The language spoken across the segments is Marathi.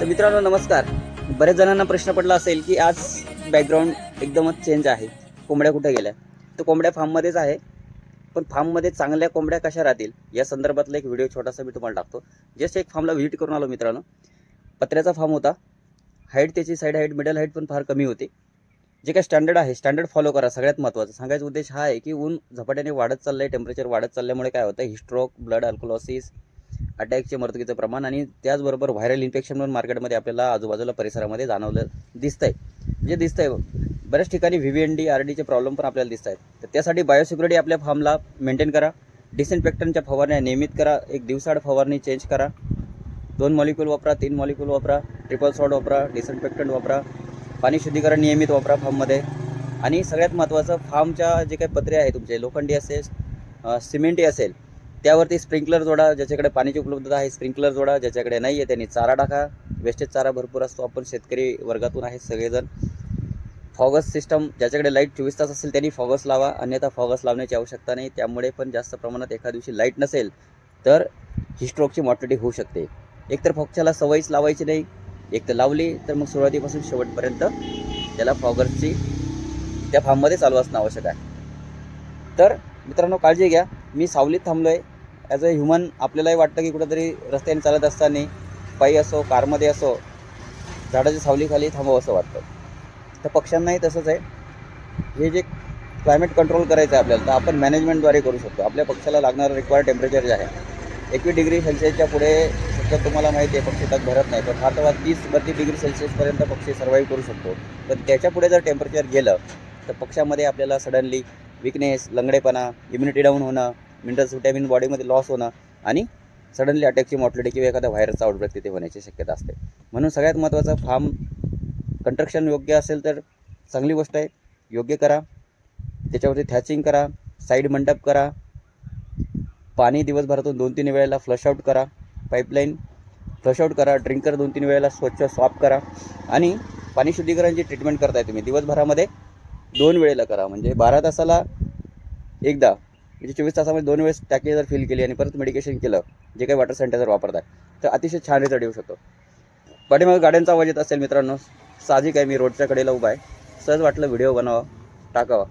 तर मित्रांनो नमस्कार. बरेच जणांना प्रश्न पडला असेल की आज बॅकग्राऊंड एकदमच चेंज आहे. कोंबड्या कुठे गेल्या? तर कोंबड्या फार्ममध्येच आहे. पण फार्ममध्ये चांगल्या कोंबड्या कशा राहतील? या संदर्भातला एक व्हिडिओ छोटासा मी तुम्हाला टाकतो. जस्ट एक फार्मला व्हिजिट करून आलो मित्रांनो. पत्र्याचा फार्म होता. हाईट त्याची साईड हाईट मिडल हाईट पण फार कमी होती. जे काय स्टँडर्ड आहे स्टँडर्ड फॉलो करा. सगळ्यात महत्त्वाचं सांगायचा उद्देश हा आहे की ऊन झपाट्याने वाढत चाललं आहे टेम्परेचर वाढत चालल्यामुळे काय होतं? हिस्ट्रोक ब्लड अल्कोलॉसिस अटॅकचे मृत्यूचं प्रमाण आणि त्याचबरोबर व्हायरल इन्फेक्शन पण मार्केटमध्ये आपल्याला आजूबाजूला परिसरामध्ये जाणवलं दिसतंय. म्हणजे आहे बऱ्याच ठिकाणी V V N D R डीचे प्रॉब्लेम पण आपल्याला दिसत आहेत तर त्यासाठी बायोसिक्युरिटी आपल्या फार्मला मेंटेन करा. डिसइन्फेक्टनच्या फवारण्या नियमित करा. एक दिवसाआड फवारणी चेंज करा. दोन मॉलिक्यूल वापरा तीन मॉलिक्यूल वापरा. ट्रिपल सॉल्ट वापरा डिसइन्फेक्टंट वापरा. पाणी शुद्धीकरण नियमित वापरा फार्ममध्ये आणि सगळ्यात महत्त्वाचं फार्मच्या जे काही पत्रे आहे तुमचे लोखंडी असेल सिमेंटी असेल त्यावरती स्प्रिंकलर जोडा ज्याच्याकडे पाण्याची उपलब्धता आहे स्प्रिंकलर जोडा ज्याच्याकडे नाही आहे त्यांनी चारा टाका. वेस्टेज चारा भरपूर असतो. आपण शेतकरी वर्गातून आहेत सगळेजण. फॉगस सिस्टम ज्याच्याकडे लाइट चोवीस तास असेल त्यांनी फॉगस लावा. अन्यथा फॉगस लावण्याची आवश्यकता नाही. त्यामुळे पण जास्त प्रमाणात एका दिवशी लाइट नसेल तर हिस्ट्रोकची मॉर्टिलिटी होऊ शकते. एकतर फॉक्सला सवयीच लावायची नाही. एक तर लावली तर मग सुरुवातीपासून शेवटपर्यंत त्याला फॉगर्सची त्या फार्ममध्ये चालू असणं आवश्यक आहे. तर मित्रांनो काळजी घ्या. मी सावलीत थांबलो आहे ॲज अ ह्युमन आपल्यालाही वाटतं की कुठंतरी रस्त्याने चालत असताना पायी असो कारमध्ये असो झाडाच्या सावलीखाली थांबावं असं वाटतं. तर पक्ष्यांनाही तसंच आहे. हे जे क्लायमेट कंट्रोल करायचं आहे आपल्याला तर आपण मॅनेजमेंटद्वारे करू शकतो. आपल्या पक्षाला लागणारं रिक्वायर्ड टेम्परेचर जे आहे एकवीस डिग्री सेल्सिअसच्या पुढे सध्या तुम्हाला माहिती आहे पक्षी तग भरत नाही पण फार तर तीस बत्तीस डिग्री सेल्सिअसपर्यंत पक्षी सर्वाईव्ह करू शकतो. पण त्याच्या पुढे जर टेम्परेचर गेलं तर पक्षामध्ये आपल्याला सडनली विकनेस लंगडेपणा इम्युनिटी डाऊन होणं मिनरल्स विटॅमिन बॉडीमध्ये लॉस होणं आणि सडनली अटॅकची मॉटलिटी किंवा एखादा व्हायरसचा आउटब्रेक तिथे होण्याची शक्यता असते. म्हणून सगळ्यात महत्त्वाचं फार्म कंस्ट्रक्शन योग्य असेल तर चांगली गोष्ट आहे. योग्य करा. त्याच्यावरती थॅचिंग करा. साईड मंडप करा. पाणी दिवसभरातून दोन तीन वेळेला फ्लश आउट करा. पाईपलाईन फ्लश आउट करा. ड्रिंकर दोन तीन वेळेला स्वच्छ सॉप करा. आणि पाणी शुद्धीकरणची ट्रीटमेंट करताय तुम्ही. दिवसभरामध्ये दोन वेळेला करा. म्हणजे बारा तासाला एकदा म्हणजे चोवीस तासामध्ये दोन वेळेस टाकी जर फिल केली आणि परत मेडिकेशन केलं जे काही वॉटर सॅनिटायझर वापरतात तर अतिशय छान रिझल्ट येऊ शकतो. पाठीमागे गाड्यांचा आवाज येत असेल मित्रांनो साहजिक आहे मी रोडच्या कडेला उभा आहे. सहज वाटलं व्हिडिओ बनावा टाकावा.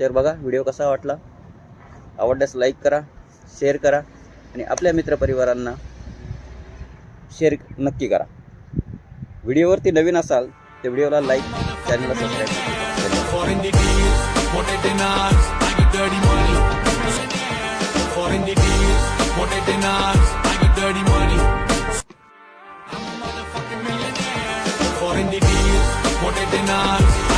तर बघा व्हिडिओ कसा वाटला? आवडल्यास लाईक करा शेअर करा आणि आपल्या मित्रपरिवारांना शेअर नक्की करा. व्हिडिओवरती नवीन असाल तर व्हिडिओला लाईक चॅनलला subscribe fucking ops, like a dirty money. I'm a motherfucking millionaire. Foreign individuals, more than ops.